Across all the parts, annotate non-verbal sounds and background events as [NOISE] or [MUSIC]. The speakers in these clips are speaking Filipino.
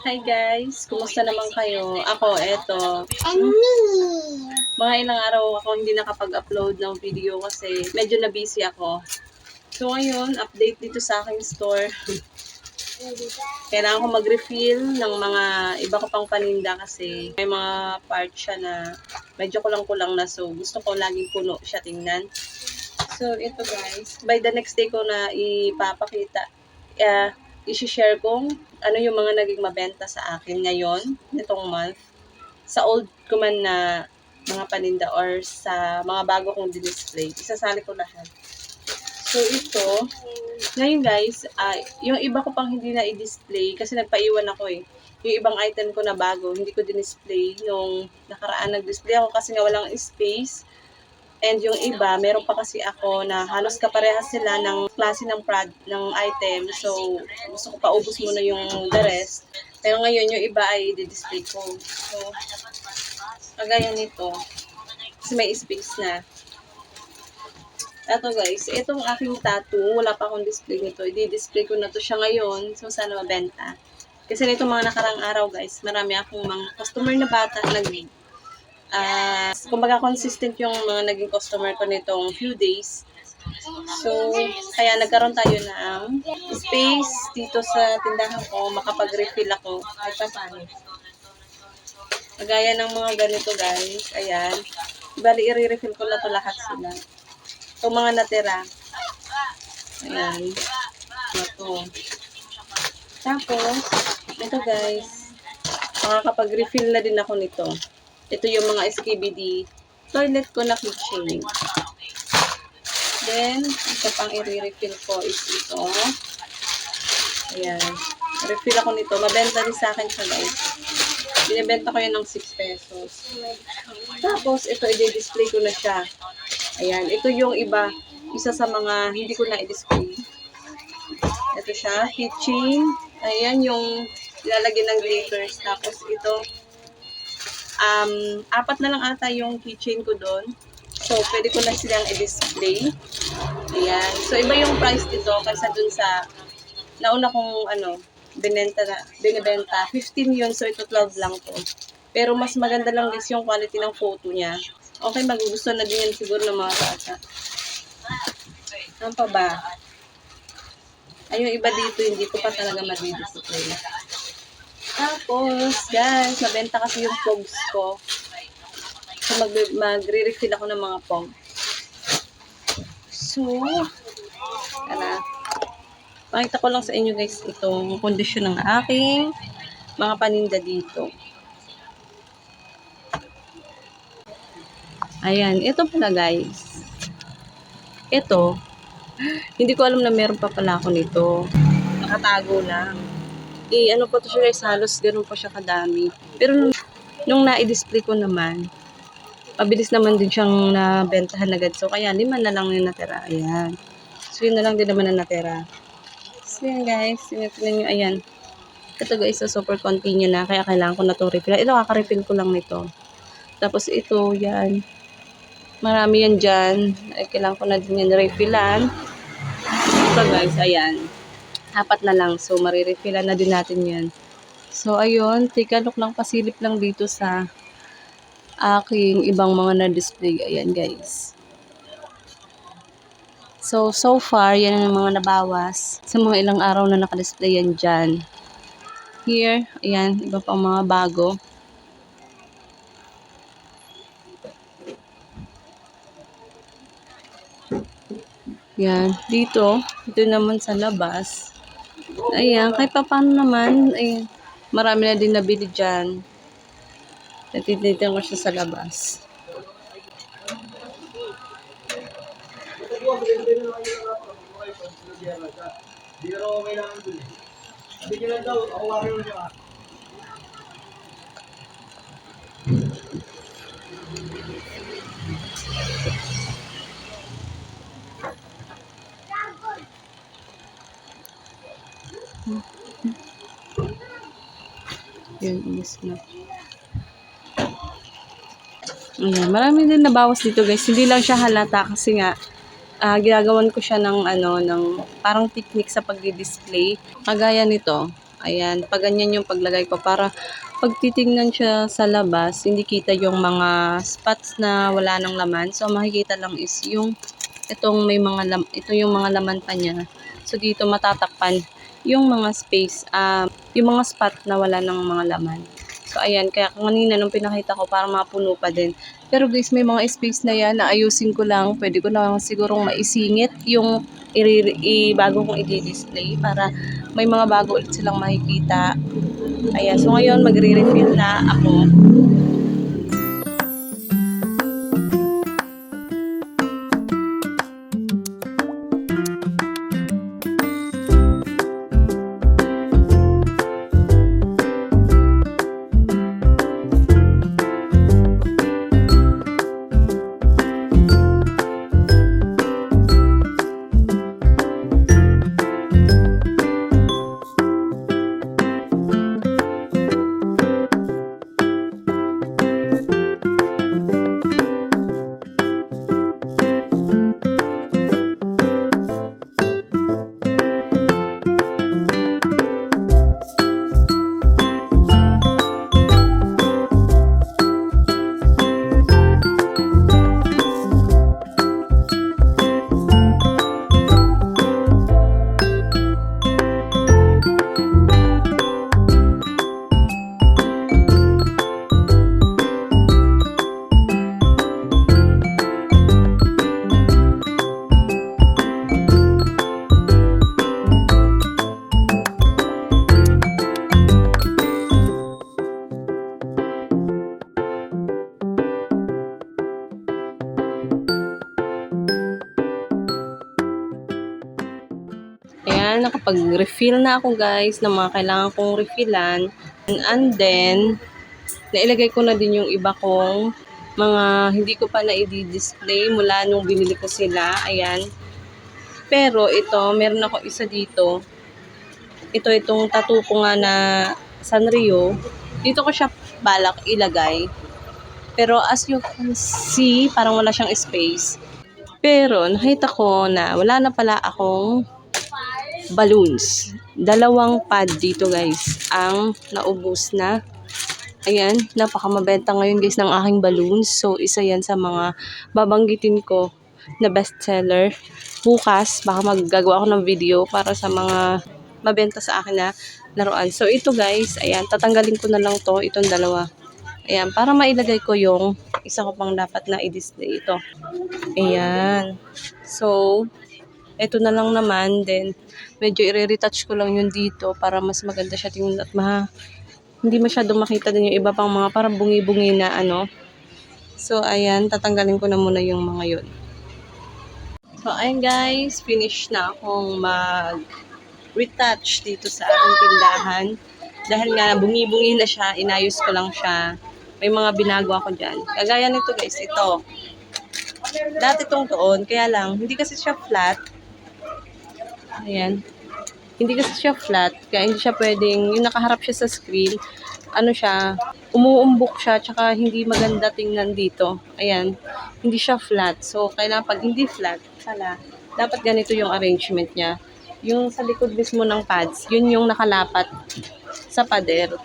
Hi guys, kumusta naman kayo? Ako, eto, And me. mga ilang araw ako hindi nakapag-upload ng video kasi medyo na busy ako. So ngayon, update dito sa aking store. Kailangan ko mag-refill ng mga iba ko pang paninda kasi may mga part siya na medyo kulang-kulang na so gusto ko laging puno siya tingnan. So ito guys, by the next day ko na ipapakita, uh, isi-share kong ano yung mga naging mabenta sa akin ngayon, nitong month, sa old ko man na mga paninda or sa mga bago kong display. Isasali ko lahat. So ito, ngayon guys, ah, yung iba ko pang hindi na i-display kasi nagpaiwan ako eh. Yung ibang item ko na bago, hindi ko din-display nung nakaraan nag-display ako kasi nga walang space. And yung iba, meron pa kasi ako na halos kaparehas sila ng klase ng prod, ng item. So, gusto ko paubos muna yung the rest. Pero ngayon, yung iba ay di-display ko. So, kagaya nito. Kasi may space na. Ito guys, itong aking tattoo, wala pa akong display nito. I-display ko na to siya ngayon. So, sana mabenta. Kasi nito mga nakarang araw guys, marami akong mga customer na bata nag Ah, kumbaga consistent yung mga naging customer ko nitong few days. So, kaya nagkaroon tayo ng space dito sa tindahan ko, makapag-refill ako kahit pa paano. Kagaya ng mga ganito guys, ayan. Bali, i-refill ko na to lahat sila. Itong mga natira. Ayan. Ito. Tapos, ito guys, makakapag-refill na din ako nito. Ito yung mga SKBD toilet ko na keychain. Then, ito pang i-refill ko is ito. Ayan. Refill ako nito. Mabenta din sa akin siya guys. Binibenta ko yan ng 6 pesos. Tapos, ito i-display ko na siya. Ayan. Ito yung iba. Isa sa mga hindi ko na i-display. Ito siya. Keychain. Ayan yung ilalagay ng glitters. Tapos, ito um, apat na lang ata yung keychain ko doon. So, pwede ko na silang i-display. Ayan. So, iba yung price dito kaysa dun sa nauna kong ano, binenta na, binibenta. 15 yun, so ito 12 lang to. Pero mas maganda lang guys yung quality ng photo niya. Okay, magugusto na din yan siguro ng mga bata. Ano pa ba? Ay, yung iba dito, hindi ko pa talaga ma-display. Tapos, guys, nabenta kasi yung pogs ko. So, mag magre-refill ako ng mga pog. So, tara. Pakita ko lang sa inyo guys itong kondisyon ng aking mga paninda dito. Ayan, ito pala guys. Ito, [GASPS] hindi ko alam na meron pa pala ako nito. Nakatago lang eh, ano pa to siya guys, halos ganun pa siya kadami. Pero nung, nung na-display ko naman, mabilis naman din siyang nabentahan agad. So, kaya lima na lang yung natira. Ayan. So, yun na lang din naman na natira. So, yan guys. Tinitinan nyo, ayan. Ito guys, so super continue na. Kaya kailangan ko na itong refill. Ito, kaka-refill ko lang nito. Tapos ito, yan. Marami yan dyan. Ay, kailangan ko na din yan refillan. Ito guys, ayan apat na lang. So, marirefillan na din natin yan. So, ayun. Look lang, pasilip lang dito sa aking ibang mga na-display. Ayan, guys. So, so far, yan ang mga nabawas sa mga ilang araw na nakadisplay yan dyan. Here, ayan, iba pang mga bago. Yan, dito, dito naman sa labas. Ayan, kahit pa paano naman, ay, marami na din nabili dyan. Natititin ko siya sa labas. Yun, inis na. Ayan, marami din nabawas dito guys. Hindi lang siya halata kasi nga ah, ginagawan ko siya ng ano ng parang technique sa pagdi-display. Kagaya nito. Ayan, pag ganyan yung paglagay ko para pag titingnan siya sa labas, hindi kita yung mga spots na wala ng laman. So, makikita lang is yung itong may mga lam, ito yung mga laman pa niya. So, dito matatakpan yung mga space, ah yung mga spot na wala ng mga laman. So, ayan, kaya kanina nung pinakita ko, para mapuno pa din. Pero guys, may mga space na yan na ayusin ko lang. Pwede ko lang sigurong maisingit yung i bago kong i-display para may mga bago ulit silang makikita. Ayan, so ngayon magre-refill na ako. Ayan, nakapag-refill na ako guys ng mga kailangan kong refillan. And then, nailagay ko na din yung iba kong mga hindi ko pa na-display mula nung binili ko sila. Ayan. Pero ito, meron ako isa dito. Ito itong tattoo ko nga na Sanrio. Dito ko siya balak ilagay. Pero as you can see, parang wala siyang space. Pero nakita ko na wala na pala akong balloons. Dalawang pad dito guys ang naubos na. Ayan, napakamabenta ngayon guys ng aking balloons. So, isa yan sa mga babanggitin ko na bestseller. Bukas, baka maggagawa ako ng video para sa mga mabenta sa akin na laruan. So, ito guys, ayan, tatanggalin ko na lang to, itong dalawa. Ayan, para mailagay ko yung isa ko pang dapat na i-display ito. Ayan. So, ito na lang naman. Then, medyo i-retouch ko lang yun dito para mas maganda siya tingnan at ma hindi masyadong makita din yung iba pang mga parang bungi-bungi na ano. So, ayan, tatanggalin ko na muna yung mga yun. So, ayan guys, finish na akong mag-retouch dito sa aking tindahan. Dahil nga, bungi-bungi na siya, inayos ko lang siya. May mga binago ako dyan. Kagaya nito guys, ito. Dati itong doon, kaya lang, hindi kasi siya flat. Ayan. Hindi kasi siya flat, kaya hindi siya pwedeng, yung nakaharap siya sa screen, ano siya, umuumbok siya, tsaka hindi maganda tingnan dito. Ayan, hindi siya flat. So, kailangan pag hindi flat, pala, dapat ganito yung arrangement niya. Yung sa likod mismo ng pads, yun yung nakalapat sa pader.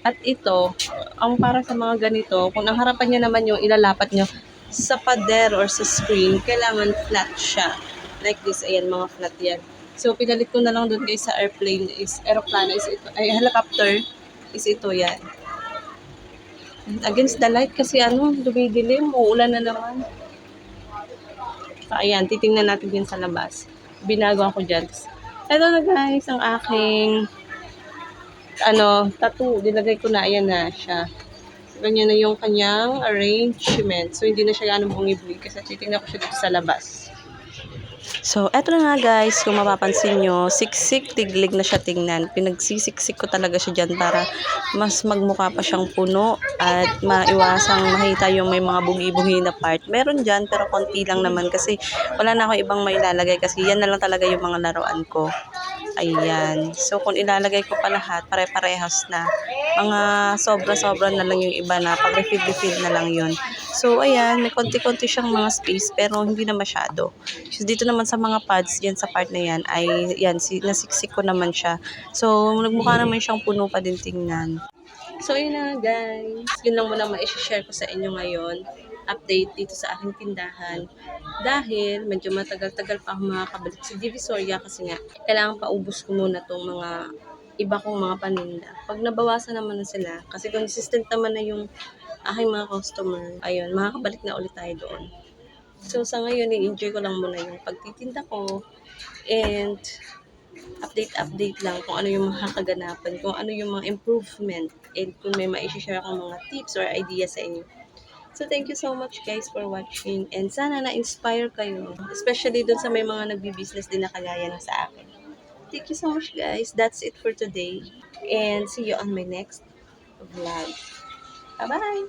At ito, ang para sa mga ganito, kung ang harapan niya naman yung ilalapat nyo sa pader or sa screen, kailangan flat siya. Like this, ayan, mga flat yan. So, pinalit ko na lang doon guys sa airplane is, aeroplano is ito, ay helicopter is ito yan. And against the light kasi ano, dumidilim, uulan na naman. So, ayan, titingnan natin din sa labas. Binago ako dyan. Ito na guys, ang aking ano, tattoo. Dilagay ko na, ayan na siya. Ganyan na yung kanyang arrangement. So, hindi na siya ganong bungi-bungi kasi titingnan ko siya dito sa labas. So, eto na nga guys, kung mapapansin nyo, siksik, tiglig na siya tingnan. Pinagsisiksik ko talaga siya dyan para mas magmukha pa siyang puno at maiwasang makita yung may mga bugi-bugi na part. Meron dyan, pero konti lang naman kasi wala na ako ibang mailalagay kasi yan na lang talaga yung mga laruan ko. Ayan. So, kung ilalagay ko pa lahat, pare-parehas na. mga sobra-sobra na lang yung iba na pag refill-refill na lang yun. So, ayan, may konti-konti siyang mga space pero hindi na masyado. So, dito naman sa mga pads, yan sa part na yan, ay yan, si, nasiksik ko naman siya. So, nagmukha naman siyang puno pa din tingnan. So, yun na guys. Yun lang muna ma-share ko sa inyo ngayon. Update dito sa aking tindahan. Dahil medyo matagal-tagal pa ako makakabalik sa Divisoria kasi nga, kailangan paubos ko muna tong mga iba kong mga paninda. Pag nabawasan naman na sila, kasi consistent naman na yung aking mga customer, ayun, makakabalik na ulit tayo doon. So, sa ngayon, i-enjoy ko lang muna yung pagtitinda ko and update-update lang kung ano yung mga kaganapan, kung ano yung mga improvement, and kung may ma-share akong mga tips or ideas sa inyo. So, thank you so much guys for watching and sana na-inspire kayo, especially dun sa may mga nagbi-business din na kagaya ng sa akin. Thank you so much guys. That's it for today. And see you on my next vlog. Bye-bye!